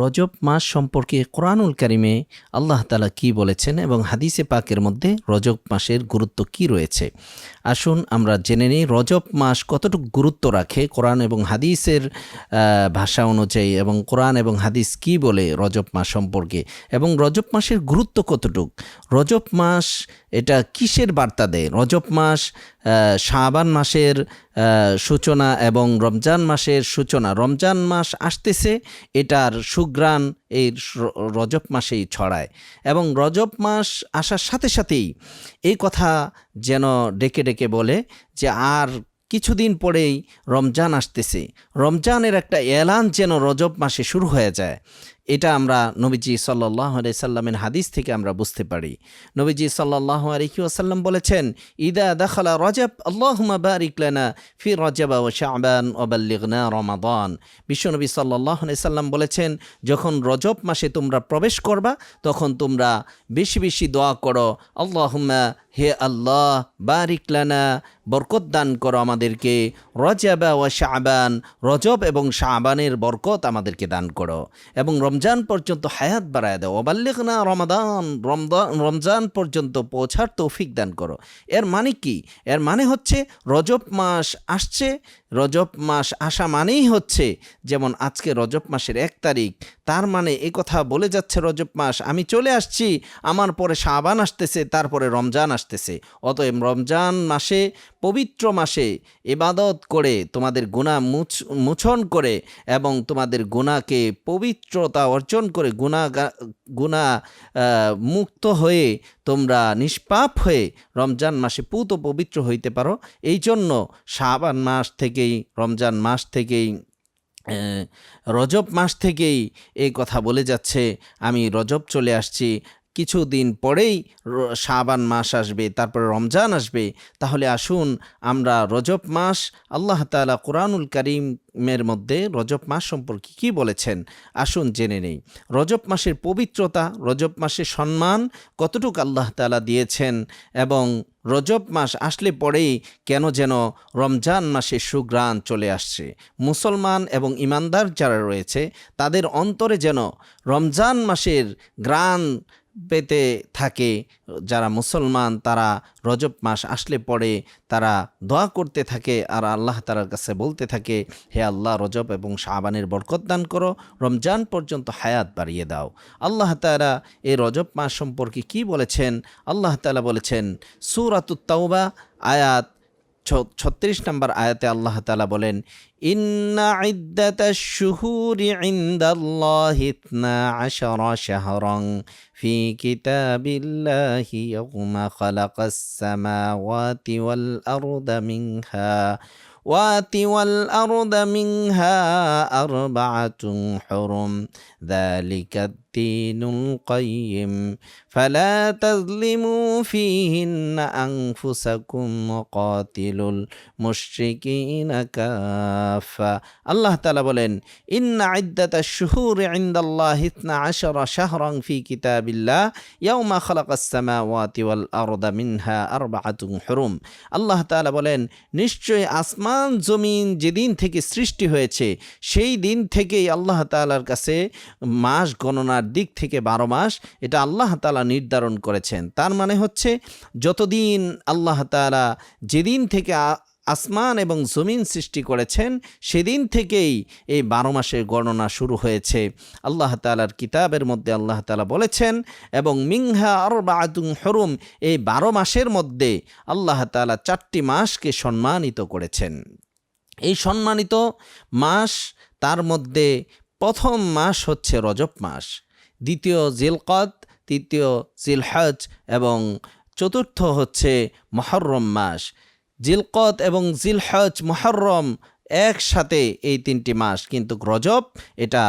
রজব মাস সম্পর্কে কোরআনুল কারিমে আল্লাহ তালা কি বলেছেন এবং হাদিসে পাকের মধ্যে রজব মাসের গুরুত্ব কি রয়েছে? আসুন আমরা জেনে নিই রজব মাস কতটুকু গুরুত্ব রাখে, কোরআন এবং হাদিসের ভাষা অনুযায়ী এবং কোরআন এবং হাদিস কি বলে রজব মাস সম্পর্কে? এবং রজব মাসের গুরুত্ব কতটুক? রজব মাস এটা কিসের বার্তা দেয়? রজব মাস শাবান মাসের সূচনা এবং রমজান মাসের সূচনা। রমজান মাস আসতেছে, এটার সুগ্রাণ এই রজব মাসেই ছড়ায়। এবং রজব মাস আসার সাথে সাথেই এই কথা যেন ডেকে ডেকে বলে যে, আর কিছুদিন পরেই রমজান আসতেছে। রমজানের একটা এলান যেন রজব মাসে শুরু হয়ে যায়। এটা আমরা নবীজি সাল্লাহ সাল্লামের হাদিস থেকে আমরা বুঝতে পারি। নবীজি সাল্লাহ আলহি আসাল্লাম বলেছেন, ইদা দাখালা রজব আল্লাহুমা বারিক লানা ফি রজব ও শাবান ওবাল্লিগনা রমাদান। বিশ্বনবী সাল্লাহ সাল্লাম বলেছেন, যখন রজব মাসে তোমরা প্রবেশ করবা, তখন তোমরা বেশি বেশি দোয়া করো, আল্লাহুম্মা হে আল্লাহ, বারিক লানা, বরকত দান করো আমাদেরকে, রজাবা ও শাবান, রজব এবং শাবানের বরকত আমাদেরকে দান করো। এবং রমজান পর্যন্ত হায়াত বাড়ায় দাও। অবাল্লিক না রমাদান রমদান রমজান পর্যন্ত পৌঁছার তৌফিক দান করো। এর মানে কি? এর মানে হচ্ছে রজব মাস আসছে রজব মাস আসা মানেই হচ্ছে যেমন আজকে রজব মাসের এক তারিখ। তার মানে এ কথা বলে যাচ্ছে রজব মাস, আমি চলে আসছি, আমার পরে শাবান আসতেছে তারপরে রমজান আসতেছে। অতএব রমজান মাসে, পবিত্র মাসে এবাদত করে, তোমাদের গুণা মুছ, মুছন করে এবং তোমাদের গুণাকে পবিত্রতা অর্জন করে গুণা গুণা মুক্ত হয়ে তোমরা নিষ্পাপ হয়ে রমজান মাসে পুত পবিত্র হইতে পারো। এই জন্য শাবান মাস থেকেই, রমজান মাস থেকেই রজব মাস থেকেই এই কথা বলে যাচ্ছে, আমি রজব চলে আসছি কিছুদিন পরেই শাবান মাস আসবে, তারপরে রমজান আসবে। তাহলে আসুন, আমরা রজব মাস, আল্লাহ তাআলা কোরআনুল করিমের মধ্যে রজব মাস সম্পর্কে কি বলেছেন? আসুন জেনে নেই। রজব মাসের পবিত্রতা, রজব মাসের সম্মান কতটুক আল্লাহ তাআলা দিয়েছেন এবং রজব মাস আসলে পরেই কেন যেন রমজান মাসে সুগ্রাণ চলে আসছে? মুসলমান এবং ইমানদার যারা রয়েছে, তাদের অন্তরে যেন রমজান মাসের গ্রাণ পেতে থাকে। যারা মুসলমান, তারা রজব মাস আসলে পরে তারা দোয়া করতে থাকে আর আল্লাহ তালার কাছে বলতে থাকে, হে আল্লাহ, রজব এবং শাবানের বরকত দান করো, রমজান পর্যন্ত হায়াত বাড়িয়ে দাও। আল্লাহ তালা এই রজব মাস সম্পর্কে কি বলেছেন? আল্লাহ তালা বলেছেন, সুরাতুত তাওবা, আয়াত ছত্রিশ নম্বর আয়াতে আল্লাহ তালা বলেন ইন্না ইদ্দাত শুহুর ইন্দাল্লাহ ইতনা আশরা শাহরং في كتاب الله يوم خلق السماوات والأرض منها وات والأرض منها أربعة حرم ذلك الدين القيم فلا تظلموا فيهن أنفسكم وقاتلوا المشركين كافة الله تعالى বলেন إن عدة الشهور عند الله اثنا عشر شهرا في كتاب الله يوم خلق السماوات والأرض منها أربعة حرم আল্লাহ তাআলা বলেন নিশ্চয় আসমান জমিন যেদিন থেকে সৃষ্টি হয়েছে সেই দিন থেকেই আল্লাহ তাআলার কাছে মাস গণনার দিক থেকে বারো মাস এটা আল্লাহ তাআলা নির্ধারণ করেছেন। তার মানে হচ্ছে যতদিন আল্লাহ তাআলা যেদিন থেকে আসমান এবং জমিন সৃষ্টি করেছেন, সেদিন থেকেই এই বারো মাসের গণনা শুরু হয়েছে। আল্লাহ তালার কিতাবের মধ্যে আল্লাহ তালা বলেছেন, এবং মিংহা আর বাদুং হরুম, এই বারো মাসের মধ্যে আল্লাহ তালা চারটি মাসকে সম্মানিত করেছেন। এই সম্মানিত মাস তার মধ্যে প্রথম মাস হচ্ছে রজব মাস। দ্বিতীয় জিলকদ, তৃতীয় জিলহজ এবং চতুর্থ হচ্ছে মহরম মাস। জিলকত এবং জিলহজ, মহরম একসাথে এই তিনটি মাস, কিন্তু রজব এটা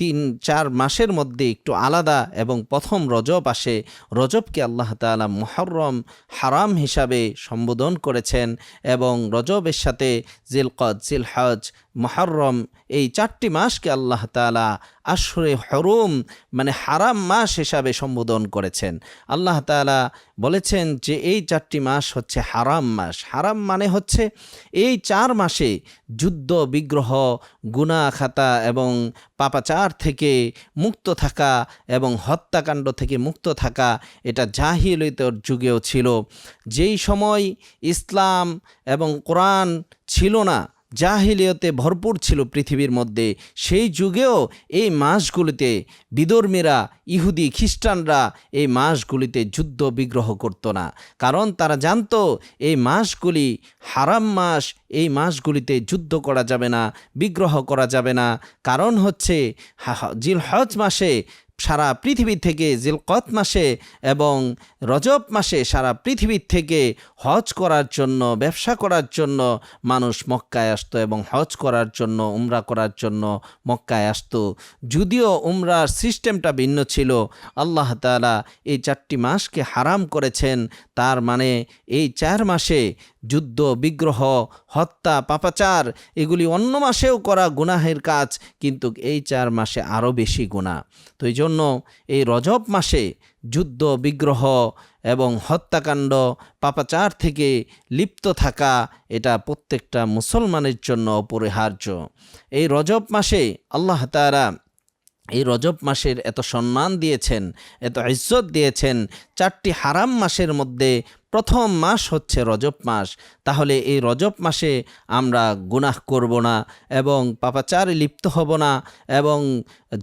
তিন, চার মাসের মধ্যে একটু আলাদা এবং প্রথম রজব আসে। রজবকে আল্লাহ তাআলা মুহররম হারাম হিসাবে সম্বোধন করেছেন এবং রজবের সাথে জিলকদ, জিলহজ মহরম, এই চারটি মাসকে আল্লাহ তালা আশরে হরুম মানে হারাম মাস হিসাবে সম্বোধন করেছেন। আল্লাহ তালা বলেছেন যে এই চারটি মাস হচ্ছে হারাম মাস। হারাম মানে হচ্ছে এই চার মাসে যুদ্ধ, বিগ্রহ গুনা খাতা এবং পাপাচার থেকে মুক্ত থাকা এবং হত্যাকাণ্ড থেকে মুক্ত থাকা এটা জাহিলিতর যুগেও ছিল। যেই সময় ইসলাম এবং কোরআন ছিল না জাহিলিয়তে ভরপুর ছিল পৃথিবীর মধ্যে। সেই যুগেও এই মাসগুলিতে বিদর্মীরা, ইহুদি, খ্রিস্টানরা এই মাসগুলিতে যুদ্ধ বিগ্রহ করত না। কারণ তারা জানতো, এই মাসগুলি হারাম মাস, এই মাসগুলিতে যুদ্ধ করা যাবে না, বিগ্রহ করা যাবে না। কারণ হচ্ছে জিল হজ মাসে সারা পৃথিবী থেকে জিলকত মাসে এবং রজব মাসে সারা পৃথিবীর থেকে হজ করার জন্য, ব্যবসা করার জন্য মানুষ মক্কায় আসতো এবং হজ করার জন্য, উমরা করার জন্য মক্কায় আসতো। যদিও উমরার সিস্টেমটা ভিন্ন ছিল, আল্লাহ তালা এই চারটি মাসকে হারাম করেছেন। তার মানে এই চার মাসে যুদ্ধ, বিগ্রহ, হত্যা, পাপাচার, এগুলি অন্য মাসেও করা গুনাহের কাজ, কিন্তু এই চার মাসে আরও বেশি গুণা তো এই জন্য এই রজব মাসে যুদ্ধ, বিগ্রহ এবং হত্যাকাণ্ড, পাপাচার থেকে লিপ্ত থাকা, এটা প্রত্যেকটা মুসলমানের জন্য অপরিহার্য। এই রজব মাসে আল্লাহ তারা এই রজব মাসের এত সম্মান দিয়েছেন, এত ইজ্জত দিয়েছেন চারটি হারাম মাসের মধ্যে প্রথম মাস হচ্ছে রজব মাস। তাহলে এই রজব মাসে আমরা গুনাহ করব না এবং পাপাচারে লিপ্ত হব না এবং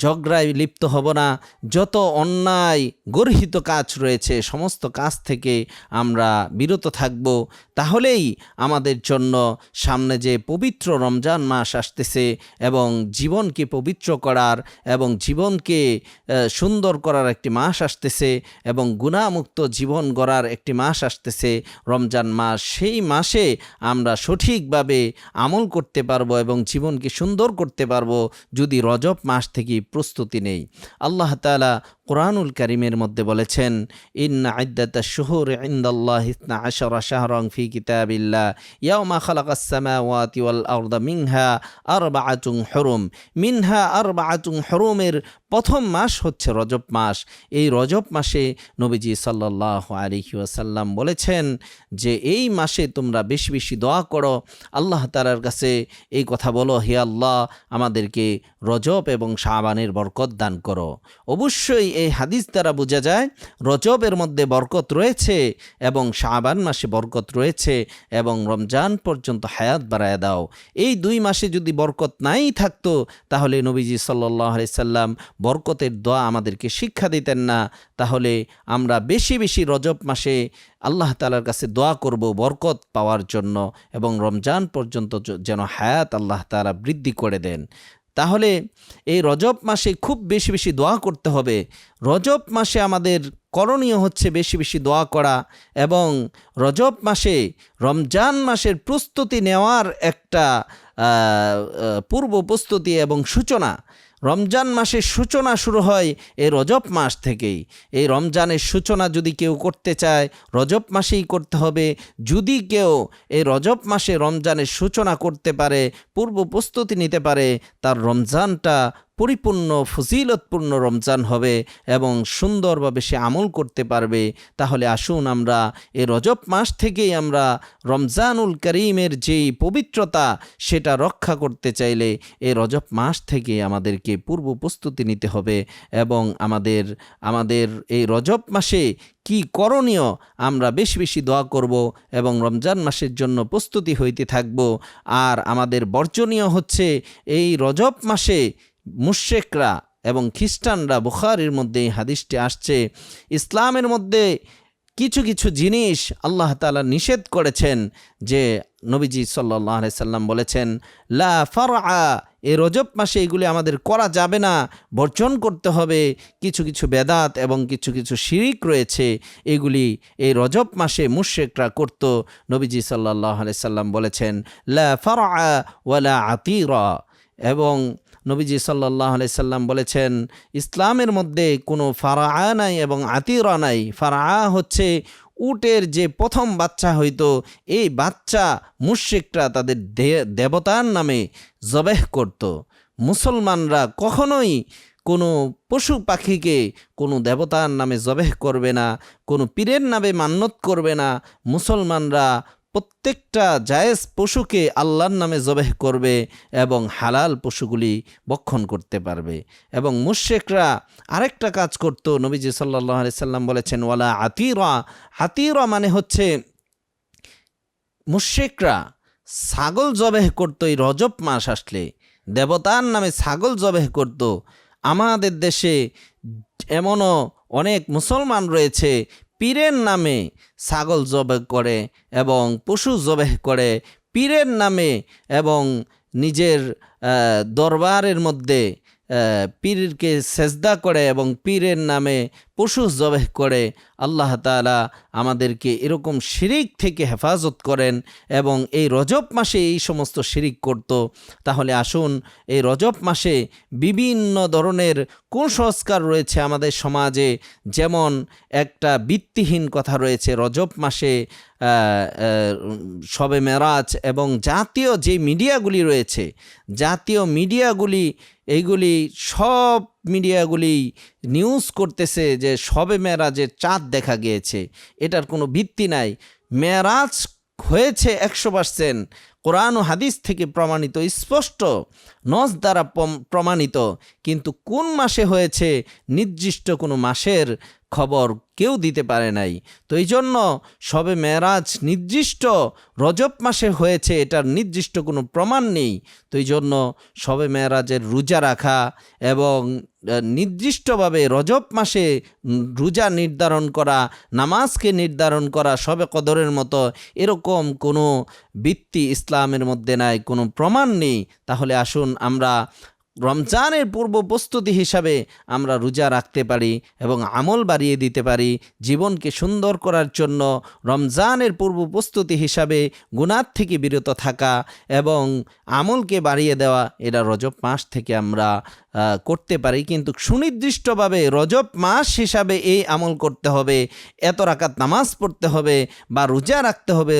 ঝগড়ায় লিপ্ত হব না। যত অন্যায় গর্হিত কাজ রয়েছে, সমস্ত কাজ থেকে আমরা বিরত থাকব। তাহলেই আমাদের জন্য সামনে যে পবিত্র রমজান মাস আসতেছে এবং জীবনকে পবিত্র করার এবং জীবনকে সুন্দর করার একটি মাস আসতেছে এবং গুণামুক্ত জীবন গড়ার একটি মাস আসতেছে রমজান মাস। সেই মাসে আমরা সঠিকভাবে আমল করতে পারব এবং জীবনকে সুন্দর করতে পারব যদি রজব মাস থেকে প্রস্তুতি নেই। আল্লাহ তালা কোরআনুল করিমের মধ্যে বলেছেন, ইন্না আইদাতা শুহুর ইন্দাল্লাহ ইসনা আশরা শাহরং ফি কিতাবিল্লাহ। ইয়াউমা খালাকাস সামাওয়াতি ওয়াল আরদা মিনহা আরবাআতুন হুরুম। মিনহা আরবাআতুন হুরুমের প্রথম মাস হচ্ছে রজব মাস। এই রজব মাসে নবীজি সাল্লাহ আলিহি ওয়াসাল্লাম বলেছেন যে, এই মাসে তোমরা বেশি বেশি দোয়া করো। আল্লাহ তালার কাছে এই কথা বলো, হে আল্লাহ, আমাদেরকে রজব এবং শাহবানের বরকত দান করো। অবশ্যই এই হাদিস দ্বারা বোঝা যায়, রজবের মধ্যে বরকত রয়েছে এবং শাহবান মাসে বরকত রয়েছে এবং রমজান পর্যন্ত হায়াত বাড়ায় দাও। এই দুই মাসে যদি বরকত নাই থাকতো, তাহলে নবীজি সাল্লাহ সাল্লাম বরকতের দোয়া আমাদেরকে শিক্ষা দিতেন না। তাহলে আমরা বেশি বেশি রজব মাসে আল্লাহ তালার কাছে দোয়া করব বরকত পাওয়ার জন্য এবং রমজান পর্যন্ত যেন হায়াত আল্লাহ তালা বৃদ্ধি করে দেন। তাহলে এই রজব মাসে খুব বেশি বেশি দোয়া করতে হবে। রজব মাসে আমাদের করণীয় হচ্ছে বেশি বেশি দোয়া করা এবং রজব মাসে রমজান মাসের প্রস্তুতি নেওয়ার একটা পূর্ব প্রস্তুতি এবং সূচনা। রমজান মাসের সূচনা শুরু হয় এই রজব মাস থেকেই। এই রমজানের সূচনা যদি কেউ করতে চায়, রজব মাসেই করতে হবে। যদি কেউ এই রজব মাসে রমজানের সূচনা করতে পারে, পূর্ব প্রস্তুতি নিতে পারে, তার রমজানটা পরিপূর্ণ, ফজিলতপূর্ণ রমজান হবে এবং সুন্দরভাবে সে আমল করতে পারবে, তাহলে আসুন আমরা এই রজব মাস থেকেই আমরা রমজানুল করিমের যেই পবিত্রতা, সেটা রক্ষা করতে চাইলে এ রজব মাস থেকে আমাদেরকে পূর্ব প্রস্তুতি নিতে হবে এবং আমাদের আমাদের এই রজব মাসে কি করণীয় আমরা বেশি বেশি দোয়া করব এবং রমজান মাসের জন্য প্রস্তুতি হইতে থাকব। আর আমাদের বর্জনীয় হচ্ছে এই রজব মাসে মুশেকরা এবং খ্রিস্টানরা বুখারির মধ্যে এই হাদিসটি আসছে। ইসলামের মধ্যে কিছু কিছু জিনিস আল্লাহ তালা নিষেধ করেছেন যে নবীজি সাল্লাহ সাল্লাম বলেছেন, লা ফারআ, এ রজব মাসে এগুলি আমাদের করা যাবে না, বর্জন করতে হবে। কিছু কিছু বেদাত এবং কিছু কিছু শিরিক রয়েছে, এগুলি এই রজব মাসে মুশেকরা করত। নবীজি সাল্লাহ সাল্লাম বলেছেন, লা ফারআ ওয়ালা আতিরা। এবং নবীজি সাল্লাহ সাল্লাম বলেছেন, ইসলামের মধ্যে কোনো ফারা নাই এবং আতিরা নাই। ফারা হচ্ছে উটের যে প্রথম বাচ্চা হইতো, এই বাচ্চা মুশ্রিকরা তাদের দেবতার নামে জবেহ করত। মুসলমানরা কখনোই কোনো পশু পাখিকে কোনো দেবতার নামে জবেহ করবে না, কোনো পীরের নামে মান্যত করবে না। মুসলমানরা প্রত্যেকটা জায়েজ পশুকে আল্লাহর নামে জবেহ করবে এবং হালাল পশুগুলি বক্ষণ করতে পারবে। এবং মুশেকরা আরেকটা কাজ করত, নবীজি সাল্লাহ সাল্লাম বলেছেন, ওয়ালা আতিরা। আতিরা মানে হচ্ছে মুশেকরা ছাগল জবেহ করতো, এই রজব মাস আসলে। দেবতার নামে ছাগল জবেহ করত। আমাদের দেশে এমনও অনেক মুসলমান রয়েছে পীরের নামে ছাগল জবেহ করে এবং পশু জবেহ করে পীরের নামে এবং নিজের দরবারের মধ্যে পীরকে সেজদা করে এবং পীরের নামে পশু জবেহ করে, আল্লাহ তালা আমাদেরকে এরকম শিরিক থেকে হেফাজত করেন এবং এই রজব মাসে এই সমস্ত শিরিক করত। তাহলে আসুন, এই রজব মাসে বিভিন্ন ধরনের কুসংস্কার রয়েছে আমাদের সমাজে, যেমন একটা ভিত্তিহীন কথা রয়েছে, রজব মাসে শবে মেরাজ এবং জাতীয় যে মিডিয়াগুলি রয়েছে, জাতীয় মিডিয়াগুলি, এইগুলি সব মিডিয়াগুলি নিউজ করতেছে যে সবে মেরাজের চাঁদ দেখা গিয়েছে। এটার কোনো ভিত্তি নাই। মেরাজ হয়েছে একশো পার্সেন্ট কোরআন ও হাদিস থেকে প্রমাণিত, স্পষ্ট। নজ দ্বারা প্রমাণিত। কিন্তু কোন মাসে হয়েছে নির্দিষ্ট কোনো মাসের খবর কেউ দিতে পারে নাই। তো এই জন্য সবে মেরাজ নির্দিষ্ট রজব মাসে হয়েছে, এটার নির্দিষ্ট কোনো প্রমাণ নেই। তো এই জন্য সবে মেরাজের রোজা রাখা এবং নির্দিষ্টভাবে রজব মাসে রোজা নির্ধারণ করা, নামাজকে নির্ধারণ করা সবে কদরের মতো এরকম কোনো ভিত্তি ইসলামের মধ্যে নাই, কোনো প্রমাণ নেই। তাহলে আসুন আমরা রমজানের পূর্ব প্রস্তুতি হিসাবে আমরা রোজা রাখতে পারি এবং আমল বাড়িয়ে দিতে পারি, জীবনকে সুন্দর করার জন্য রমজানের পূর্ব প্রস্তুতি হিসাবে গুণার থেকে বিরত থাকা এবং আমলকে বাড়িয়ে দেওয়া, এটা রজব মাস থেকে আমরা করতে পারি, কিন্তু সুনির্দিষ্টভাবে রজব মাস হিসাবে এই আমল করতে হবে, এত রাকাত নামাজ পড়তে হবে বা রোজা রাখতে হবে,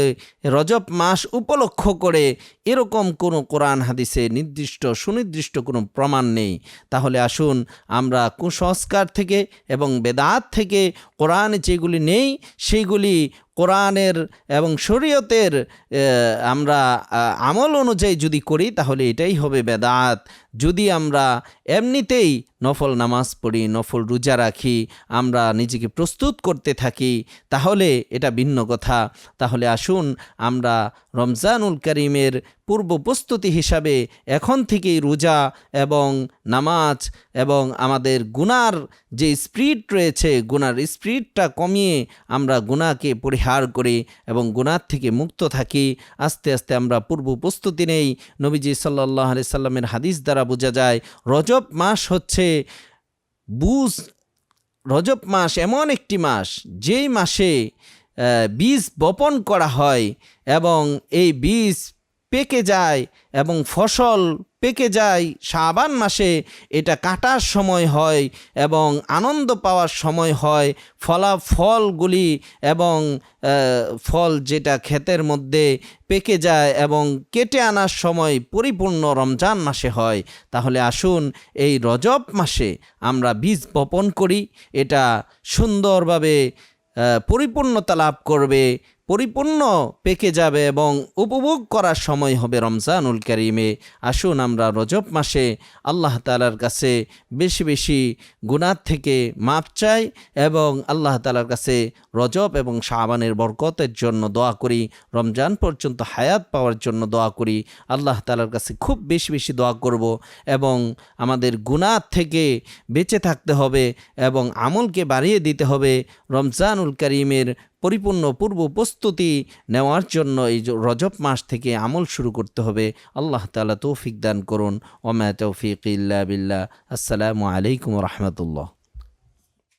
রজব মাস উপলক্ষ করে এরকম কোনো কোরআন, হাদিসে নির্দিষ্ট, সুনির্দিষ্ট কোনো প্রমাণ নেই। তাহলে আসুন আমরা কুসংস্কার থেকে এবং বেদাত থেকে কোরআন যেগুলি নেই, সেইগুলি কোরআনের এবং শরীয়তের আমরা আমল অনুযায়ী যদি করি তাহলে এটাই হবে বেদাত। যদি আমরা এমনিতেই নফল নামাজ পড়ি, নফল রোজা রাখি, আমরা নিজেকে প্রস্তুত করতে থাকি, তাহলে এটা ভিন্ন কথা। তাহলে আসুন আমরা রমজানুল করিমের পূর্ব প্রস্তুতি হিসাবে এখন থেকেই রোজা এবং নামাজ এবং আমাদের গুনার যে স্পিরিট রয়েছে, গুনার স্পিরিটটা কমিয়ে আমরা গুনাকে পরিহার করি এবং গুনার থেকে মুক্ত থাকি। আস্তে আস্তে আমরা পূর্ব প্রস্তুতি নেই। নবীজি সাল্লাহ সাল্লামের হাদিস দ্বারা বোঝা যায়, রজব মাস হচ্ছে বুঝ, রজব মাস এমন একটি মাস, যেই মাসে বীজ বপন করা হয় এবং এই বীজ পেকে যায় এবং ফসল পেকে যায় শাবান মাসে, এটা কাটার সময় হয় এবং আনন্দ পাওয়ার সময় হয়। ফলাফলগুলি এবং ফল যেটা ক্ষেতের মধ্যে পেকে যায় এবং কেটে আনার সময় পরিপূর্ণ রমজান মাসে হয়। তাহলে আসুন এই রজব মাসে আমরা বীজ বপন করি। এটা সুন্দরভাবে পরিপূর্ণতা লাভ করবে। পরিপূর্ণ পেকে যাবে এবং উপভোগ করার সময় হবে রমজানুল করিমে। আসুন আমরা রজব মাসে আল্লাহ তালার কাছে বেশি বেশি গুণার থেকে মাপ চাই এবং আল্লাহ তালার কাছে রজব এবং শাবানের বরকতের জন্য দোয়া করি, রমজান পর্যন্ত হায়াত পাওয়ার জন্য দোয়া করি। আল্লাহ তালার কাছে খুব বেশি বেশি দোয়া করব এবং আমাদের গুনার থেকে বেঁচে থাকতে হবে এবং আমলকে বাড়িয়ে দিতে হবে। রমজানুল করিমের পরিপূর্ণ পূর্ব প্রস্তুতি নেওয়ার জন্য এই রজব মাস থেকে আমল শুরু করতে হবে। আল্লাহ তালা তৌফিক দান করুন। ওমা তৌফিক ইল্লা বিল্লা আসসালামু আলাইকুম রহমতুল্লাহ।